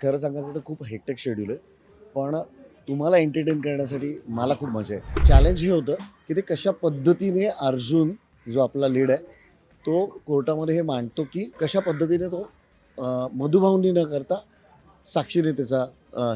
खरं सांगायचं तर खूप हेक्टिक शेड्यूल आहे. पण तुम्हाला एंटरटेन करण्यासाठी मला खूप मजा आहे. चॅलेंज हे होतं की ते कशा पद्धतीने अर्जुन जो आपला लीड आहे तो कोर्टामध्ये हे मांडतो की कशा पद्धतीने तो मधुभावनी न करता साक्षीने त्याचा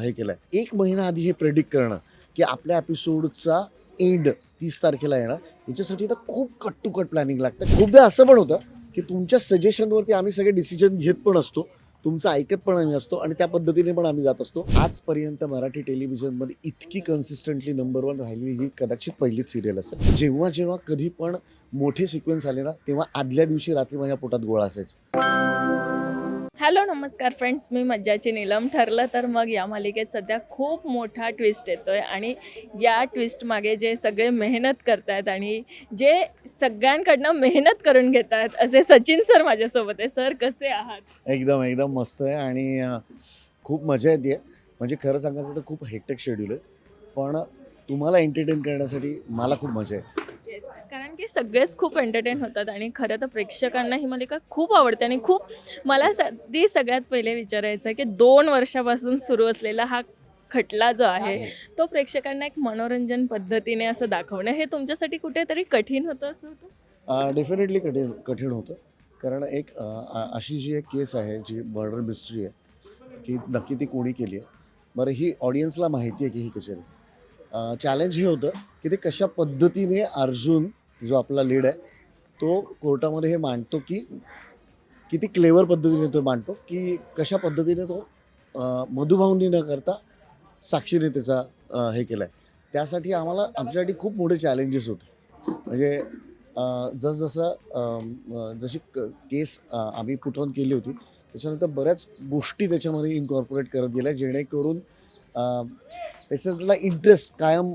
हे केलं आहे एक महिना आधी हे प्रेडिक्ट करणं की आपल्या एपिसोडचा एंड तीस तारखेला येणं याच्यासाठी तर खूप कट टू कट प्लॅनिंग लागतं. खूपदा असं पण होतं की तुमच्या सजेशनवरती आम्ही सगळे डिसिजन घेत पण असतो. तुमचं ऐकत पण आम्ही असतो आणि त्या पद्धतीने पण आम्ही जात असतो. आजपर्यंत मराठी टेलिव्हिजनमध्ये इतकी कन्सिस्टंटली नंबर वन राहिलेली ही कदाचित पहिलीच सिरियल असेल. जेव्हा जेव्हा कधी पण मोठे सिक्वेन्स आले ना तेव्हा आदल्या दिवशी रात्री माझ्या पोटात गोळा असायचा. हॅलो नमस्कार फ्रेंड्स. मी मज्जाची नीलम. ठरलं तर मग या मालिकेत सध्या खूप मोठा ट्विस्ट येतोय आणि या ट्विस्ट मागे जे सगळे मेहनत करतायत आणि जे सगळ्यांकडनं मेहनत करून घेत आहेत असे सचिन सर माझ्यासोबत आहे. सर कसे आहात? एकदम एकदम मस्त आहे आणि खूप मजा येते म्हणजे खरं सांगायचं तर खूप हेक्टिक शेड्यूल आहे. पण तुम्हाला एंटरटेन करण्यासाठी मला खूप मजा आहे. कारण की सगळेच खूप एंटरटेन होतात आणि खरं तर प्रेक्षकांना ही मालिका खूप आवडते आणि खूप मला दी सगळ्यात पहिले विचारायचं आहे की दोन वर्षापासून सुरू असलेला हा खटला जो आहे तो प्रेक्षकांना एक मनोरंजन पद्धतीने असं दाखवणं हे तुमच्यासाठी कुठेतरी कठीण होतं असं होतं? डेफिनेटली कठीण कठीण होतं. कारण एक अशी जी एक केस आहे जी मर्डर मिस्ट्री आहे की नक्की ती कोणी केली आहे. बरं ही ऑडियन्सला माहिती आहे की ही कशी चॅलेंज हे होतं की ते कशा पद्धतीने अर्जुन जो आपला लीड आहे तो कोर्टामध्ये हे मांडतो की किती क्लेवर पद्धतीने तो मांडतो की कशा पद्धतीने तो मधुभावनी न करता साक्षीने त्याचा हे केलं आहे त्यासाठी आम्हाला आमच्यासाठी खूप मोठे चॅलेंजेस होते. म्हणजे जसजसं जशी क- केस आम्ही पुटवून केली होती त्याच्यानंतर बऱ्याच गोष्टी त्याच्यामध्ये इन्कॉर्पोरेट करत गेल्या जेणेकरून त्याच्यातला इंटरेस्ट कायम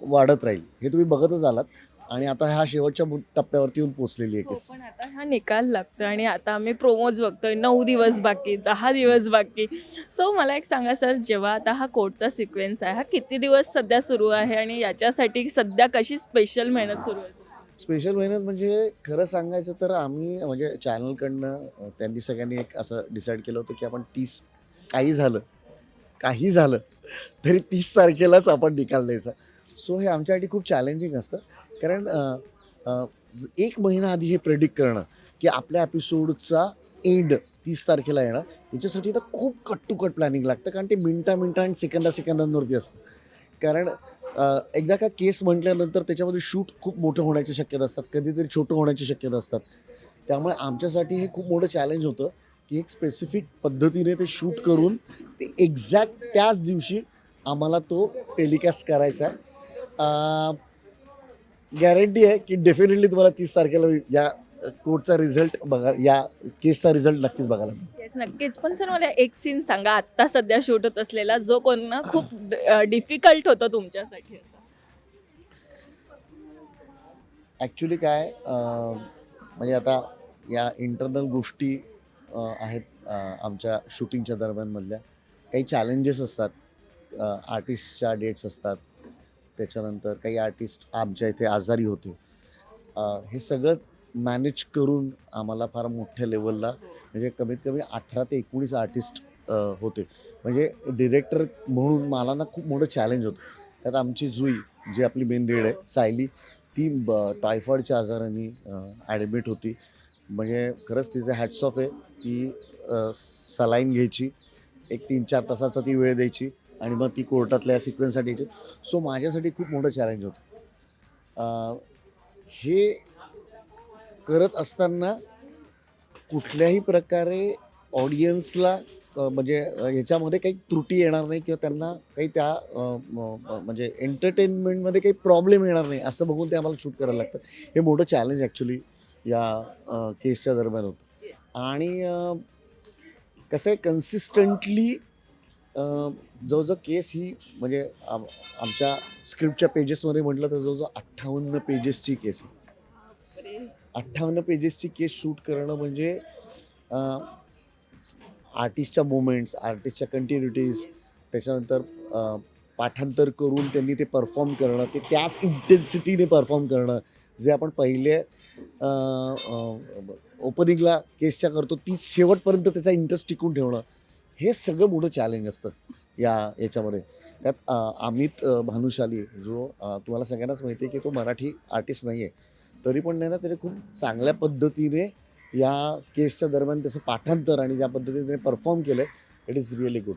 वाढत राहील. हे तुम्ही बघतच आलात. आणि आता ह्या शेवटच्या मु- टप्प्यावरती येऊन पोचलेली आहे हो, केस. पण आता हा निकाल लागतो आणि आता आम्ही प्रोमोज बघतोय. नऊ दिवस बाकी दहा दिवस बाकी. सो मला एक सांगा सर जेव्हा आता हा कोर्टचा सिक्वेन्स आहे हा किती दिवस सध्या सुरू आहे आणि याच्यासाठी सध्या कशी स्पेशल मेहनत सुरू आहे? स्पेशल मेहनत म्हणजे खरं सांगायचं तर आम्ही म्हणजे चॅनलकडनं अं, त्यांनी सगळ्यांनी एक असं डिसाईड केलं होतं की आपण तीस काही झालं काही झालं तरी तीस तारखेलाच आपण निकाल द्यायचा. सो हे आमच्यासाठी खूप चॅलेंजिंग असतं. कारण एक महिना आधी हे प्रेडिक्ट करणं की आपल्या एपिसोडचा एंड तीस तारखेला येणं याच्यासाठी तर खूप कट टू कट प्लॅनिंग लागतं कारण ते मिनटा मिनटा आणि सेकंदा सेकंदांवरती असतं. कारण एकदा का केस म्हटल्यानंतर त्याच्यामध्ये शूट खूप मोठं होण्याची शक्यता असतात कधीतरी छोटं होण्याची शक्यता असतात. त्यामुळे आमच्यासाठी हे खूप मोठं चॅलेंज होतं की एक स्पेसिफिक पद्धतीने ते शूट करून ते एक्झॅक्ट त्याच दिवशी आम्हाला तो टेलिकास्ट करायचा आहे. गॅरंटी आहे की डेफिनेटली तुम्हाला तीस तारखेला या कोर्टचा रिझल्ट बघा या केसचा रिझल्ट नक्कीच बघायला मिळेल. येस नक्कीच. पण सर मला एक सीन सांगा. आत्ता सध्या शूट होत असलेला जो कोण खूप डिफिकल्ट होतं तुमच्यासाठी. असं ॲक्च्युली काय अं, म्हणजे आता या इंटरनल गोष्टी अं, आहेत अं, आमच्या शूटिंगच्या दरम्यानमधल्या काही चॅलेंजेस असतात आर्टिस्टच्या डेट्स असतात त्याच्यानंतर काही आर्टिस्ट आमच्या इथे आजारी होते. हे सगळं मॅनेज करून आम्हाला फार मोठ्या लेवलला म्हणजे कमीत कमी अठरा ते एकोणीस आर्टिस्ट होते. म्हणजे डिरेक्टर म्हणून मला ना खूप मोठं चॅलेंज होतं. त्यात आमची जुई जी आपली मेन लीड आहे सायली ती ब टायफॉईडच्या आजाराने ॲडमिट होती. म्हणजे खरंच तिचे हॅट्स ऑफ आहे. ती सलाईन घ्यायची. एक तीन चार तासाचा ती वेळ द्यायची. आणि मग ती कोर्टातल्या सिक्वेन्ससाठी सो माझ्यासाठी खूप मोठं चॅलेंज होतं. हे करत असताना कुठल्याही प्रकारे ऑडियन्सला म्हणजे ह्याच्यामध्ये काही त्रुटी येणार नाही किंवा त्यांना काही त्या म्हणजे एंटरटेनमेंटमध्ये काही प्रॉब्लेम येणार नाही असं बघून ते आम्हाला शूट करायला लागतं हे मोठं चॅलेंज ॲक्च्युली या केसच्या दरम्यान होतं. आणि कसं आहे कन्सिस्टंटली जवळजवळ केस ही म्हणजे आम आमच्या स्क्रिप्टच्या पेजेसमध्ये म्हटलं तर जवळजवळ अठ्ठावन्न पेजेसची केस आहे. अठ्ठावन्न पेजेसची केस शूट करणं म्हणजे आर्टिस्टच्या मोमेंट्स आर्टिस्टच्या कंटिन्युटीज त्याच्यानंतर पाठांतर करून त्यांनी ते परफॉर्म करणं ते त्याच इंटेन्सिटीने परफॉर्म करणं. जे आपण पहिले ओपनिंगला केसच्या करतो ती शेवटपर्यंत त्याचा इंटरेस्ट टिकून ठेवणं. हे सगळं मोठं चॅलेंज असतं या याच्यामध्ये. त्यात अमित भानुशाली जो तुम्हाला सगळ्यांनाच माहिती आहे की तो मराठी आर्टिस्ट नाही आहे तरी पण नाही ना त्याने खूप चांगल्या पद्धतीने या केसच्या दरम्यान त्याचं पाठांतर आणि ज्या पद्धतीने परफॉर्म केलं इट इज रिअली गुड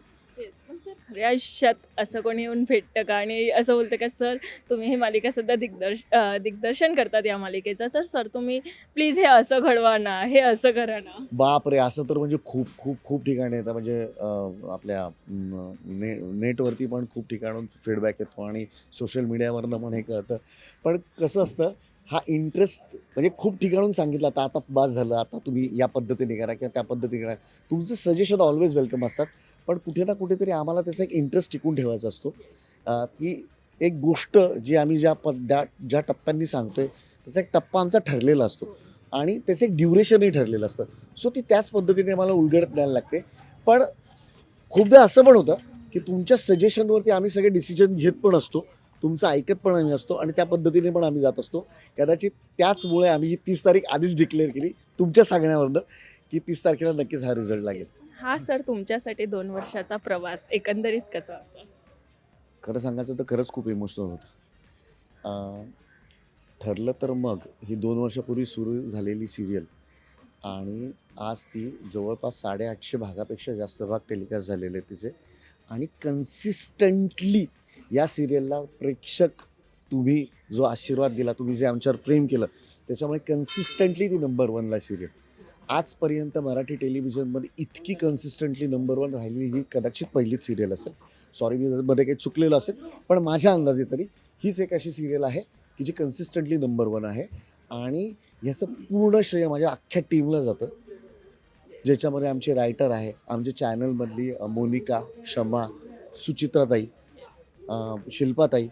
खऱ्या आयुष्यात असं कोणी येऊन भेटतं का? आणि असं बोलतं का सर तुम्ही ही मालिका सध्या दिग्दर्श अं, दिग्दर्शन करतात या मालिकेचं. तर सर तुम्ही प्लीज हे असं घडवा ना हे असं करा ना. बाप रे असं तर म्हणजे खूप खूप खूप ठिकाणी येतं. म्हणजे अं, आपल्या म, ने नेटवरती पण खूप ठिकाणून फीडबॅक येतो आणि सोशल मीडियावरनं पण हे कळतं. पण कसं असतं हा इंटरेस्ट म्हणजे खूप ठिकाणून सांगितलं. आता आता बास झालं. आता तुम्ही या पद्धतीने करा किंवा त्या पद्धतीने करा. तुमचं सजेशन ऑलवेज वेलकम असतात. पण कुठे ना कुठेतरी आम्हाला त्याचा एक इंटरेस्ट टिकून ठेवायचा असतो. ती की एक गोष्ट जी आम्ही ज्या पद्या ज्या टप्प्यांनी सांगतोय त्याचा एक टप्पा आमचा ठरलेला असतो. आणि त्याचं एक ड्युरेशनही ठरलेलं असतं. सो ती त्याच पद्धतीने मला उलगडत द्यायला लागते. पण खूपदा असं पण होतं की तुमच्या सजेशनवरती आम्ही सगळे डिसिजन घेत पण असतो. तुमचं ऐकत पण आम्ही असतो आणि त्या पद्धतीने पण आम्ही जात असतो. कदाचित त्याचमुळे आम्ही ही तीस तारीख आधीच डिक्लेअर केली तुमच्या सांगण्यावरनं की तीस तारखेला नक्कीच हा रिझल्ट लागेल. हा सर तुमच्यासाठी दोन वर्षाचा प्रवास एकंदरीत कसा होता? खरं सांगायचं तर खरंच खूप इमोशनल होतं. ठरलं तर मग ही दोन वर्षापूर्वी सुरू झालेली सिरियल आणि आज ती जवळपास साडेआठशे भागापेक्षा जास्त भाग टेलिकास्ट झालेले आहेत तिचे. आणि कन्सिस्टंटली या सिरियलला प्रेक्षक तुम्ही जो आशीर्वाद दिला तुम्ही जे आमच्यावर प्रेम केलं त्याच्यामुळे कन्सिस्टंटली ती नंबर वनला सिरियल. आजपर्यंत मराठी टेलिव्हिजनमध्ये इतकी कन्सिस्टंटली नंबर वन राहिलेली ही कदाचित पहिलीच सिरियल असेल. सॉरी मी मध्ये काही चुकलेलं असेल पण माझ्या अंदाजे तरी हीच एक अशी सिरियल आहे की जी कन्सिस्टंटली नंबर वन आहे. आणि ह्याचं पूर्ण श्रेय माझ्या अख्ख्या टीमला जातं. ज्याच्यामध्ये आमचे रायटर आहे आमच्या चॅनलमधली मोनिका शमा सुचित्राताई शिल्पाताई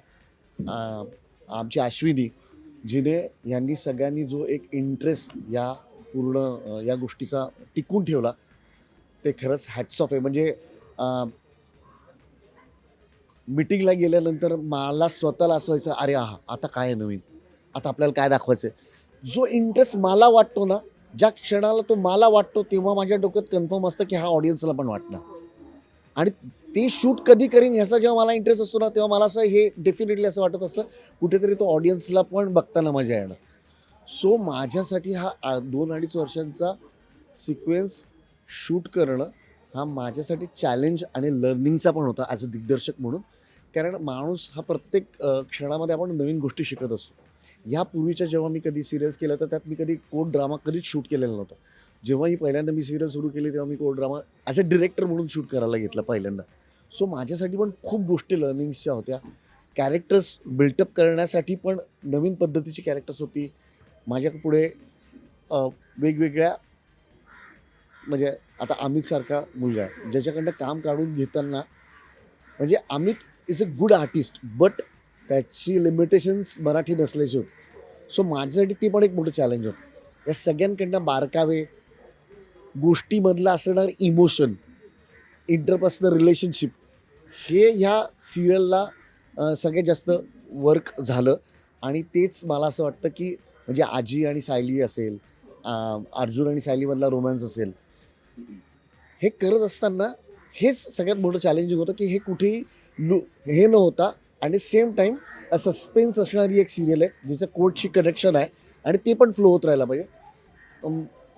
आमची अश्विनी जिने यांनी सगळ्यांनी जो एक इंटरेस्ट या पूर्ण या गोष्टीचा टिकून ठेवला. ते खरंच हॅट्स ऑफ आहे. म्हणजे मिटिंगला गेल्यानंतर मला स्वतःला असं व्हायचं अरे आहा आता काय आहे नवीन? आता आपल्याला काय दाखवायचं आहे जो इंटरेस्ट मला वाटतो ना ज्या क्षणाला तो मला वाटतो तेव्हा माझ्या डोक्यात कन्फर्म असतं की हा ऑडियन्सला पण वाटणार. आणि ते शूट कधी करीन ह्याचा जेव्हा मला इंटरेस्ट असतो ना तेव्हा मला असं हे डेफिनेटली असं वाटत असतं कुठेतरी तो ऑडियन्सला पण बघताना मजा येणार. सो माझ्यासाठी हा आ- दोन अडीच वर्षांचा सिक्वेन्स शूट करणं हा माझ्यासाठी चॅलेंज आणि लर्निंगचा पण होता ॲज अ दिग्दर्शक म्हणून. कारण माणूस हा प्रत्येक क्षणामध्ये आपण नवीन गोष्टी शिकत असतो. यापूर्वीच्या जेव्हा मी कधी सिरियल्स केलं तर त्यात मी कधी कोड ड्रामा कधीच शूट केलेला नव्हता. जेव्हाही पहिल्यांदा मी सिरियल सुरू केली तेव्हा मी code drama as a director म्हणून शूट करायला घेतला पहिल्यांदा. सो माझ्यासाठी पण खूप गोष्टी लर्निंग्सच्या होत्या. कॅरेक्टर्स बिल्टअप करण्यासाठी पण नवीन पद्धतीची कॅरेक्टर्स होती. माझ्या पुढे वेगवेगळ्या म्हणजे आता अमितसारखा मुलगा आहे ज्याच्याकडनं काम काढून घेताना म्हणजे Amit is a good artist but त्याची लिमिटेशन्स मराठी नसल्याची होती. सो माझ्यासाठी ती पण एक मोठं चॅलेंज होतं. या सगळ्यांकडनं बारकावे गोष्टीमधलं असणार इमोशन इंटरपर्सनल रिलेशनशिप हे ह्या सिरियलला सगळ्यात जास्त वर्क झालं. आणि तेच मला असं वाटतं की म्हणजे आजी आणि सायली असेल अर्जुन आणि सायलीमधला रोमॅन्स असेल. हे करत असताना हेच सगळ्यात मोठं चॅलेंजिंग होतं की हे कुठेही लु हे न होता आणि सेम टाईम सस्पेन्स असणारी एक सिरियल आहे जिचं कोर्टशी कनेक्शन आहे आणि ते पण फ्लो होत राहायला पाहिजे.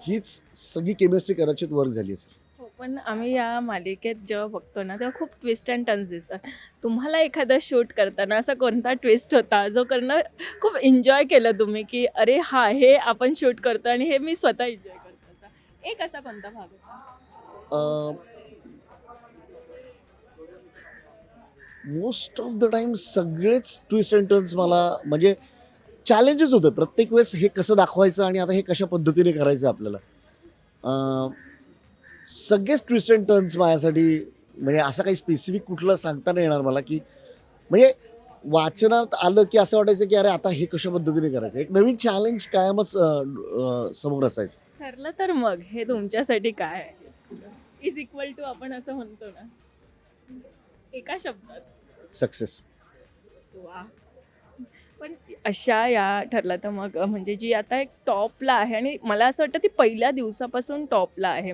हीच सगळी केमिस्ट्री कदाचित वर्क झाली असेल. पण आम्ही या मालिकेत जेव्हा बघतो ना तेव्हा खूप ट्विस्ट अँड टर्न्स दिसतात. तुम्हाला एखादा शूट करताना असा कोणता ट्विस्ट होता जो करणं खूप एन्जॉय केलं तुम्ही की अरे हा हे आपण शूट करतो आणि हे मी स्वतः एन्जॉय करतो एक असा कोणता भाग होता? मोस्ट ऑफ द टाइम सगळेच ट्विस्ट अँड टर्न्स मला म्हणजे चॅलेंजेस होते. प्रत्येक वेळेस हे कसं दाखवायचं आणि आता हे कशा पद्धतीने करायचं आपल्याला? सगळेच ट्विस्ट अँड टर्न्स माझ्यासाठी म्हणजे असं काही स्पेसिफिक कुठलं सांगता नाही येणार मला की म्हणजे वाचनात आलं की असं वाटायचं की अरे आता हे कशा पद्धतीने करायचं? एक नवीन चॅलेंज कायमच अं, अं, समोर असायचं. ठरलं तर मग हे तुमच्यासाठी काय आहे? इज इक्वल टू आपण असं म्हणतो ना. एका शब्दात. सक्सेस वा. पण अशा या ठरलं तर मग म्हणजे जी आता एक टॉपला आहे आणि मला असं वाटतं ती पहिल्या दिवसापासून टॉपला आहे.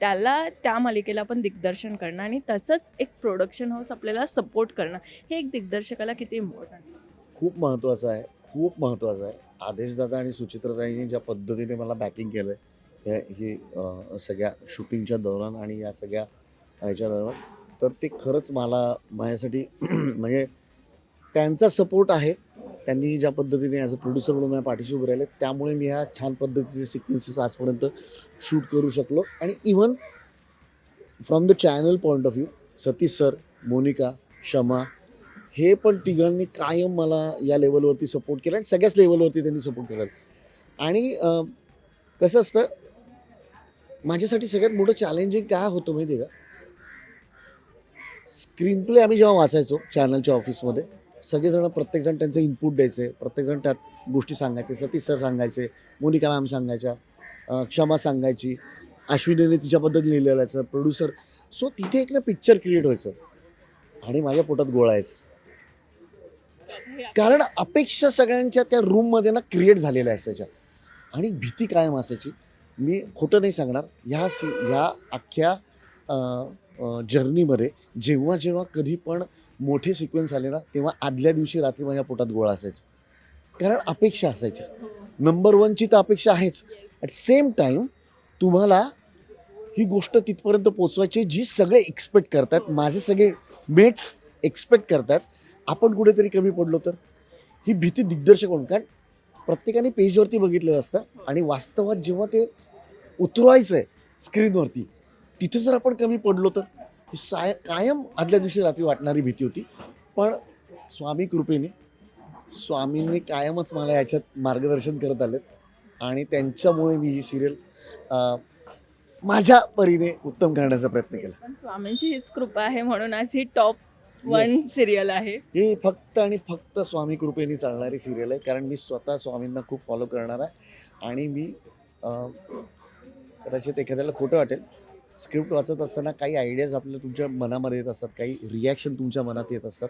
त्याला त्या मालिकेला पण दिग्दर्शन करणं आणि तसंच एक प्रोडक्शन हाऊस आपल्याला सपोर्ट करणं हे एक दिग्दर्शकाला किती इम्पॉर्टंट खूप महत्त्वाचं आहे खूप महत्त्वाचं आहे. आदेशदादा आणि सुचित्रताईंनी ज्या पद्धतीने मला बॅकिंग केलं आहे हे ही सगळ्या शूटिंगच्या दौरान आणि या सगळ्या ह्याच्या दौरान तर ते खरंच मला माझ्यासाठी म्हणजे त्यांचा सपोर्ट आहे. त्यांनी ज्या पद्धतीने ॲज अ प्रोड्युसर म्हणून माझ्या पाठीशी उभे राहिले त्यामुळे मी ह्या छान पद्धतीचे सिक्वेन्सेस आजपर्यंत शूट करू शकलो. आणि even from the channel point of view Satish sir Monika Shama हे पण तिघांनी कायम मला या लेवलवरती सपोर्ट केला आणि सगळ्याच लेवलवरती त्यांनी सपोर्ट केला. आणि कसं असतं माझ्यासाठी सगळ्यात मोठं चॅलेंजिंग काय होतं माहिती आहे का? स्क्रीन प्ले आम्ही जेव्हा वाचायचो चॅनलच्या ऑफिसमध्ये सगळेजण प्रत्येकजण त्यांचे इनपुट द्यायचे. प्रत्येकजण त्यात गोष्टी सांगायचे. सतीश सर सांगायचे मोनिका मॅम सांगायच्या क्षमा सांगायची. अश्विनीने तिच्या पद्धत लिहिलेलं याचं प्रोड्युसर सो तिथे एक ना पिक्चर क्रिएट व्हायचं आणि माझ्या पोटात गोळायचं कारण अपेक्षा सगळ्यांच्या त्या रूममध्ये ना क्रिएट झालेल्या असायच्या आणि भीती कायम असायची. मी खोटं नाही सांगणार. ह्या सी ह्या अख्ख्या जर्नीमध्ये जेव्हा जेव्हा कधी पण मोठे सिक्वेन्स आले ना तेव्हा आदल्या दिवशी रात्री माझ्या पोटात गोळा असायचा. कारण अपेक्षा असायच्या. नंबर वनची तर अपेक्षा आहेच. ॲट सेम टाईम तुम्हाला ही गोष्ट तिथपर्यंत पोचवायची आहे जी सगळे एक्सपेक्ट करतात. माझे सगळे मेट्स एक्सपेक्ट करतात. आपण कुठेतरी कमी पडलो तर? ही भीती दिग्दर्शक म्हणून. कारण प्रत्येकाने पेजवरती बघितलेलं असतं आणि वास्तवात जेव्हा ते उतरवायचं आहे स्क्रीनवरती तिथे जर आपण कमी पडलो तर? ही साय कायम आदल्या दिवशी रात्री वाटणारी भीती होती. पण स्वामी कृपेने स्वामींनी कायमच मला याच्यात मार्गदर्शन करत आलेत. आणि त्यांच्यामुळे मी ही सिरियल माझ्या परीने उत्तम करण्याचा प्रयत्न केला. स्वामींची हीच कृपा आहे म्हणून आज ही टॉप वन सिरियल आहे. ही फक्त आणि फक्त स्वामी कृपेने चालणारी सिरियल आहे. कारण मी स्वतः स्वामींना खूप फॉलो करणार आहे. आणि मी कदाचित एखाद्याला खोटं वाटेल स्क्रिप्ट वाचत असताना काही आयडियाज आपल्या तुमच्या मनामध्ये येत असतात काही रिॲक्शन तुमच्या मनात येत असतात.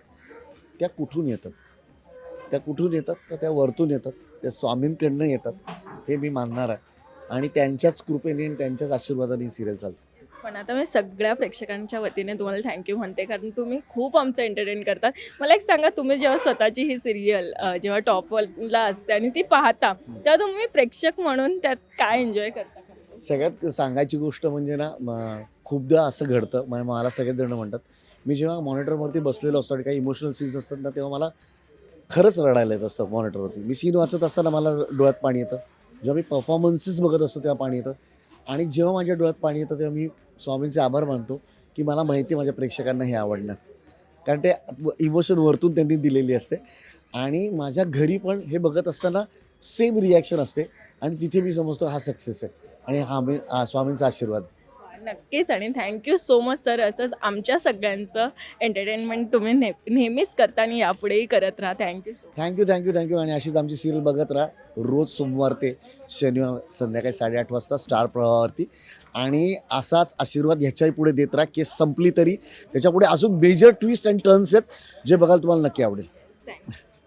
त्या कुठून येतात? त्या कुठून येतात? तर त्या वरतून येतात. त्या स्वामींकडनं येतात. हे मी मानणार आहे. आणि त्यांच्याच कृपेने आणि त्यांच्याच आशीर्वादाने सिरियल चालते. पण आता मी सगळ्या प्रेक्षकांच्या वतीने तुम्हाला थँक्यू म्हणते कारण तुम्ही खूप आमचं एंटरटेन करतात मला एक सांगा तुम्ही जेव्हा स्वतःची ही सिरियल जेव्हा टॉपला असते आणि ती पाहता तेव्हा तुम्ही प्रेक्षक म्हणून त्यात काय एन्जॉय करता? सगळ्यात सांगायची गोष्ट म्हणजे ना खूपदा असं घडतं. म्हणजे मला सगळेच जण म्हणतात मी जेव्हा मॉनिटरवरती बसलेलो असतो आणि काही इमोशनल सीन्स असतात ना तेव्हा मला खरंच रडायला येत असतं मॉनिटरवरती. मी सीन वाचत असताना मला डोळ्यात पाणी येतं. जेव्हा मी परफॉर्मन्सेस बघत असतो तेव्हा पाणी येतं. आणि जेव्हा माझ्या डोळ्यात पाणी येतं तेव्हा मी स्वामींचे आभार मानतो की मला माहिती माझ्या प्रेक्षकांना हे आवडणार कारण ते इमोशन वरतून त्यांनी दिलेली असते. आणि माझ्या घरी पण हे बघत असताना सेम रिॲक्शन असते. आणि तिथे मी समजतो हा सक्सेस आहे. आणि हा मी हा स्वामींचा आशीर्वाद. नक्कीच आणि थँक्यू सो मच सर असंच आमच्या सगळ्यांचं एंटरटेनमेंट तुम्ही ने नेहमीच करता आणि यापुढेही करत राहा. Thank you so thank you thank you thank you आणि अशीच आमची सिरियल बघत राहा. रोज सोमवार ते शनिवार संध्याकाळी साडेआठ वाजता स्टार प्रवाहावरती. आणि असाच आशीर्वाद ह्याच्याही पुढे देत राहा. केस संपली तरी त्याच्यापुढे अजून मेजर ट्विस्ट अँड टर्न्स आहेत जे बघायला तुम्हाला नक्की आवडेल.